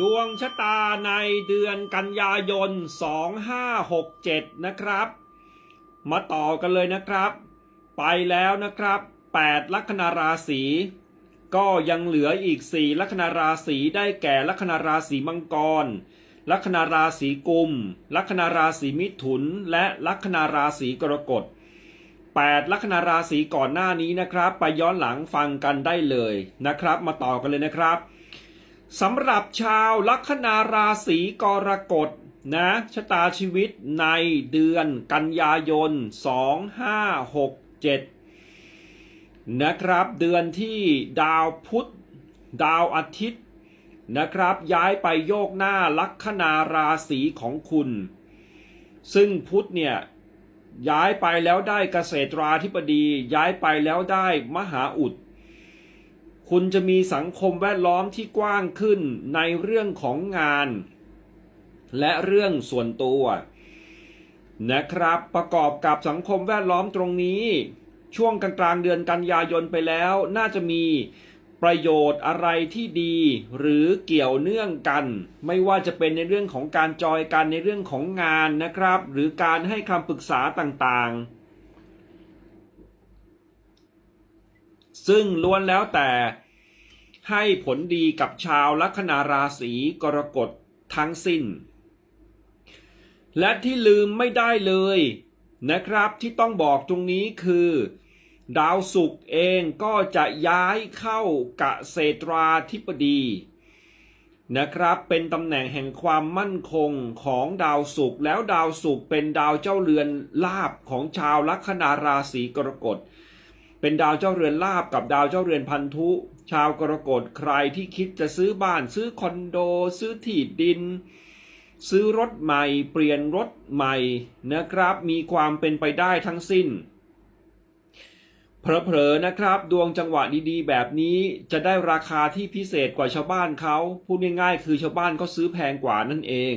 ดวงชะตาในเดือนกันยายน 2567 นะครับ มาต่อกันเลยนะครับ ไปแล้วนะครับ 8 ลัคนาราศีก็ยังเหลืออีก 4 ลัคนาราศีได้แก่ลัคนาราศีมังกร ลัคนาราศีกุม ลัคนาราศีมิถุน และลัคนาราศีกรกฎ 8 ลัคนาราศีก่อนหน้านี้นะครับ ไปย้อนหลังฟังกันได้เลยนะครับ มาต่อกันเลยนะครับ สำหรับชาวลัคนาราศีกรกฎนะชะตาชีวิตในเดือนกันยายน 2567 นะครับ เดือนที่ดาวพุธดาวอาทิตย์นะครับ ย้ายไปโยกหน้าลัคนาราศีของคุณ ซึ่งพุธเนี่ย ย้ายไปแล้วได้เกษตราธิบดี ย้ายไปแล้วได้มหาอุด คุณจะมีสังคมแวดล้อมที่กว้างขึ้นในเรื่องของงาน และเรื่องส่วนตัว นะครับ ประกอบกับสังคมแวดล้อมตรงนี้ ช่วงกลางๆเดือนกันยายนไปแล้ว น่าจะมีประโยชน์อะไรที่ดี หรือเกี่ยวเนื่องกัน ไม่ว่าจะเป็นในเรื่องของการจอยกันในเรื่องของงานนะครับ หรือการให้คำปรึกษาต่างๆ ซึ่งล้วนแล้วแต่ให้ผลดีกับชาวลัคนาราศีกรกฎทั้งสิ้น และที่ลืมไม่ได้เลยนะครับที่ต้องบอกตรงนี้คือ ดาวศุกร์เองก็จะย้ายเข้าเกษตราธิบดี นะครับเป็นตำแหน่งแห่งความมั่นคงของดาวศุกร์แล้วดาวศุกร์เป็นดาวเจ้าเรือนลาบของชาวลัคนาราศีกรกฎเเป็นดาวเจ้าเรือนลาบกับดาวเจ้าเรือนพันธุ ชาวกรกฎใครที่คิดจะซื้อบ้านซื้อคอนโด ซื้อที่ดิน ซื้อรถใหม่ เปลี่ยนรถใหม่นะครับ มีความเป็นไปได้ทั้งสิ้นเผลอๆนะครับ ดวงจังหวะดีๆ แบบนี้จะได้ราคาที่พิเศษกว่าชาวบ้านเขาพูดง่ายๆ คือชาวบ้านเขาซื้อแพงกว่านั่นเอง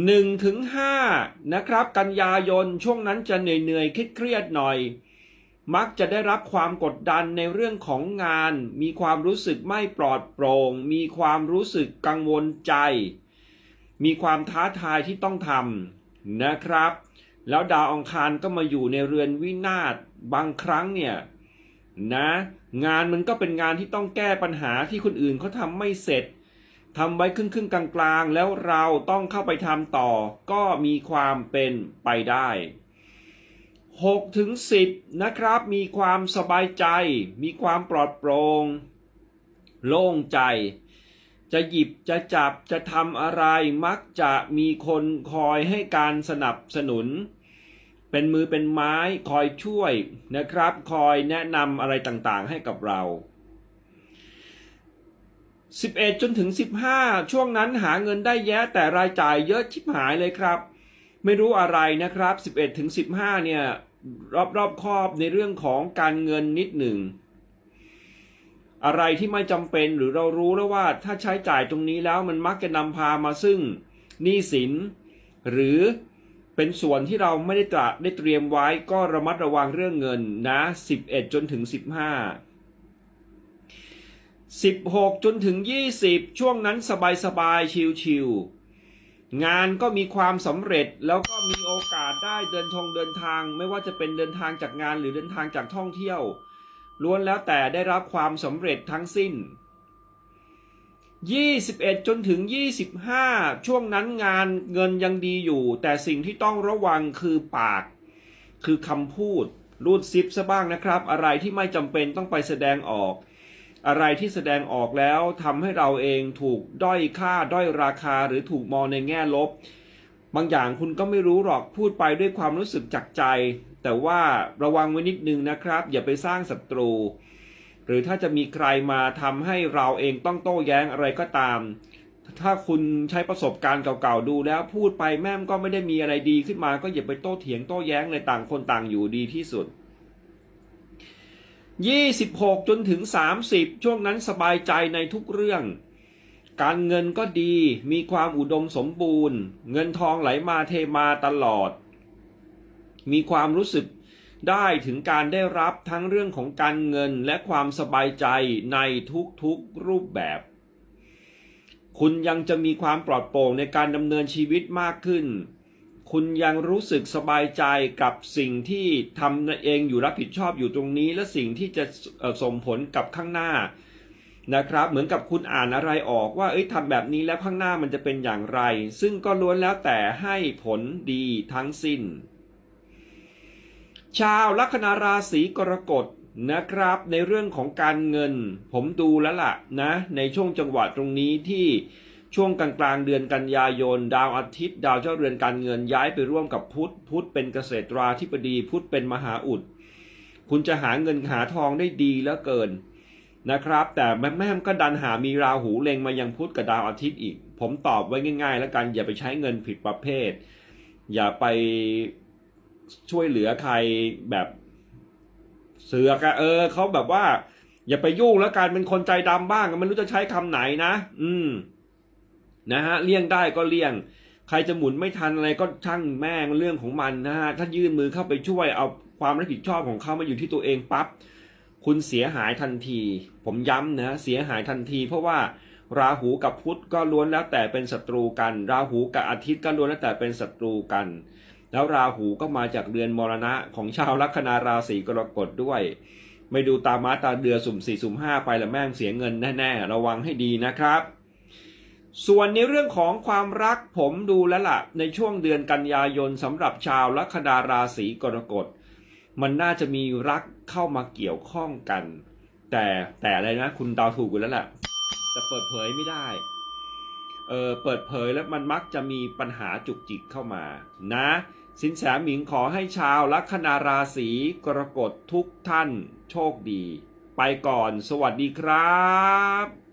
1ถึง5นะครับ กันยายนช่วงนั้นจะเหนื่อยๆเครียดๆหน่อย มักจะได้รับความกดดันในเรื่องของงาน มีความรู้สึกไม่ปลอดโปร่ง มีความรู้สึกกังวลใจ มีความท้าทายที่ต้องทำนะครับ แล้วดาวองคารก็มาอยู่ในเรือนวินาศบางครั้งเนี่ยนะงานมันก็เป็นงานที่ต้องแก้ปัญหาที่คนอื่นเขาทำไม่เสร็จทำไว้ครึ่งครึ่งๆกลางๆ แล้วเราต้องเข้าไปทำต่อ ก็มีความเป็นไปได้ 6ถึง10 นะครับ มีความสบายใจ มีความปลอดโปร่งโล่งใจ จะหยิบจะจับจะทำอะไรมักจะมีคนคอยให้การสนับสนุน เป็นมือเป็นไม้คอยช่วยนะครับ คอยแนะนำอะไรต่างๆให้กับเรา 11 จนถึง 15 ช่วงนั้นหาเงินได้แยะแต่รายจ่ายเยอะชิบหายเลยครับ ไม่รู้อะไรนะครับ 11ถึง15 เนี่ย รอบรอบครอบในเรื่องของการเงินนิดหนึ่ง อะไรที่ไม่จำเป็นหรือเรารู้แล้วว่าถ้าใช้จ่ายตรงนี้แล้วมันมักจะนำพามาซึ่งหนี้สิน หรือเป็นส่วนที่เราไม่ได้ตระได้เตรียมไว้ก็ระมัดระวังเรื่องเงินนะ 11 จนถึง 15 16 จนถึง 20 ช่วงนั้นสบายๆ ชิวๆ งานก็มีความสำเร็จแล้วก็มีโอกาสได้เดินทงเดินทาง ไม่ว่าจะเป็นเดินทางจากงานหรือเดินทางจากท่องเที่ยวล้วนแล้วแต่ได้รับความสำเร็จทั้งสิ้น 21 จนถึง 25 ช่วงนั้นงานเงินยังดีอยู่ แต่สิ่งที่ต้องระวังคือปาก คือคำพูดรูดซิปซะบ้างนะครับ อะไรที่ไม่จำเป็นต้องไปแสดงออก อะไรที่แสดงออกแล้วทำให้เราเองถูกด้อยค่าด้อยราคาหรือถูกมองในแง่ลบ บางอย่างคุณก็ไม่รู้หรอกพูดไปด้วยความรู้สึกจากใจ แต่ว่าระวังไว้นิดนึงนะครับ อย่าไปสร้างศัตรู หรือถ้าจะมีใครมาทำให้เราเองต้องโต้แย้งอะไรก็ตาม ถ้าคุณใช้ประสบการณ์เก่าๆดูแล้วพูดไปแม่มก็ไม่ได้มีอะไรดีขึ้นมาก็อย่าไปโต้เถียงโต้แย้งเลยต่างคนต่างอยู่ดีที่สุด 26 จนถึง 30 ช่วงนั้นสบายใจในทุกเรื่อง การเงินก็ดีมีความอุดมสมบูรณ์ เงินทองไหลมาเทมาตลอด มีความรู้สึกได้ถึงการได้รับทั้งเรื่องของการเงินและความสบายใจในทุกๆรูปแบบ คุณยังจะมีความปลอดโปร่งในการดำเนินชีวิตมากขึ้น คุณยังรู้สึกสบายใจกับสิ่งที่ทำเองอยู่รับผิดชอบอยู่ตรงนี้ และสิ่งที่จะส่งผลกับข้างหน้านะครับ เหมือนกับคุณอ่านอะไรออกว่าเอ้ยทำแบบนี้แล้วข้างหน้ามันจะเป็นอย่างไร ซึ่งก็ล้วนแล้วแต่ให้ผลดีทั้งสิ้น ชาวลัคนาราศีกรกฎนะครับ ในเรื่องของการเงิน ผมดูแล้วล่ะนะ ในช่วงจังหวะตรงนี้ที่ ช่วงกลางกลางๆเดือนกันยายน ดาวอาทิตย์ ดาวเจ้าเรือนการเงินย้ายไปร่วมกับพุธพุธเป็นเกษตราธิบดี พุธเป็นมหาอุด คุณจะหาเงินหาทองได้ดีแล้วเกินนะครับ แต่แม่แม่ก็ดันหามีราหูเล็งมายังพุธกับดาวอาทิตย์อีก ผมตอบไว้ง่าย ๆ แล้วกันอย่าไปใช้เงินผิดประเภท อย่าไปช่วยเหลือใครแบบเสือกอะเออเขาแบบว่า อย่าไปยุ่งแล้วกันเป็นคนใจดำบ้างไม่รู้จะใช้คำไหนนะ อืม นะฮะเลี่ยงได้ก็เลี่ยง ใครจะหมุนไม่ทันอะไรก็ช่างแม่งเรื่องของมันนะฮะถ้ายื่นมือเข้าไปช่วยเอาความรับผิดชอบของเขามาอยู่ที่ตัวเองปั๊บคุณเสียหายทันที ผมย้ำนะเสียหายทันที เพราะว่าราหูกับพุธก็ล้วนแล้วแต่เป็นศัตรูกัน ราหูกับอาทิตย์ก็ล้วนแล้วแต่เป็นศัตรูกัน แล้วราหูก็มาจากเรือนมรณะของชาวลัคนาราศีกรกฎด้วย ไม่ดูตามาตาเดือสุ่มสี่สุ่มห้าไปแล้วแม่งเสียเงินแน่ๆ ระวังให้ดีนะครับ ส่วนในเรื่องของความรักผมดูแล้วล่ะ ในช่วงเดือนกันยายนสำหรับชาวลัคนาราศีกรกฎ มันน่าจะมีรักเข้ามาเกี่ยวข้องกัน แต่แต่อะไรนะ คุณดาวถูกอยู่แล้วแหละแต่เปิดเผยไม่ได้เออเปิดเผยแล้วมันมักจะมีปัญหาจุกจิกเข้ามา นะ สินแสหมิงขอให้ชาวลัคนาราศีกรกฎทุกท่านโชคดี ไปก่อนสวัสดีครับ